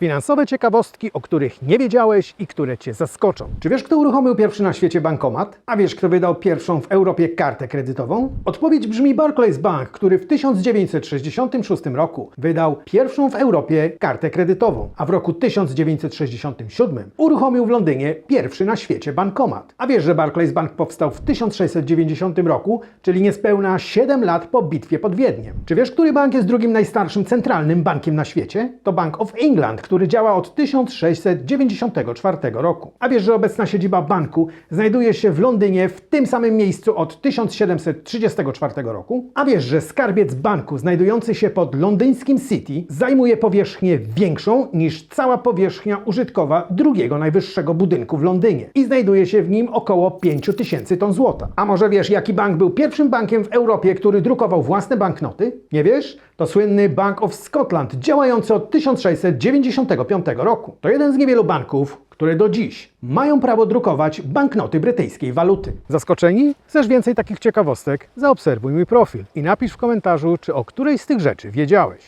Finansowe ciekawostki, o których nie wiedziałeś i które Cię zaskoczą. Czy wiesz, kto uruchomił pierwszy na świecie bankomat? A wiesz, kto wydał pierwszą w Europie kartę kredytową? Odpowiedź brzmi Barclays Bank, który w 1966 roku wydał pierwszą w Europie kartę kredytową, a w roku 1967 uruchomił w Londynie pierwszy na świecie bankomat. A wiesz, że Barclays Bank powstał w 1690 roku, czyli niespełna 7 lat po bitwie pod Wiedniem. Czy wiesz, który bank jest drugim najstarszym centralnym bankiem na świecie? To Bank of England, który działa od 1694 roku. A wiesz, że obecna siedziba banku znajduje się w Londynie w tym samym miejscu od 1734 roku? A wiesz, że skarbiec banku znajdujący się pod londyńskim City zajmuje powierzchnię większą niż cała powierzchnia użytkowa drugiego najwyższego budynku w Londynie i znajduje się w nim około 5000 ton złota. A może wiesz, jaki bank był pierwszym bankiem w Europie, który drukował własne banknoty? Nie wiesz? To słynny Bank of Scotland, działający od 1695 roku. To jeden z niewielu banków, które do dziś mają prawo drukować banknoty brytyjskiej waluty. Zaskoczeni? Chcesz więcej takich ciekawostek? Zaobserwuj mój profil i napisz w komentarzu, czy o którejś z tych rzeczy wiedziałeś.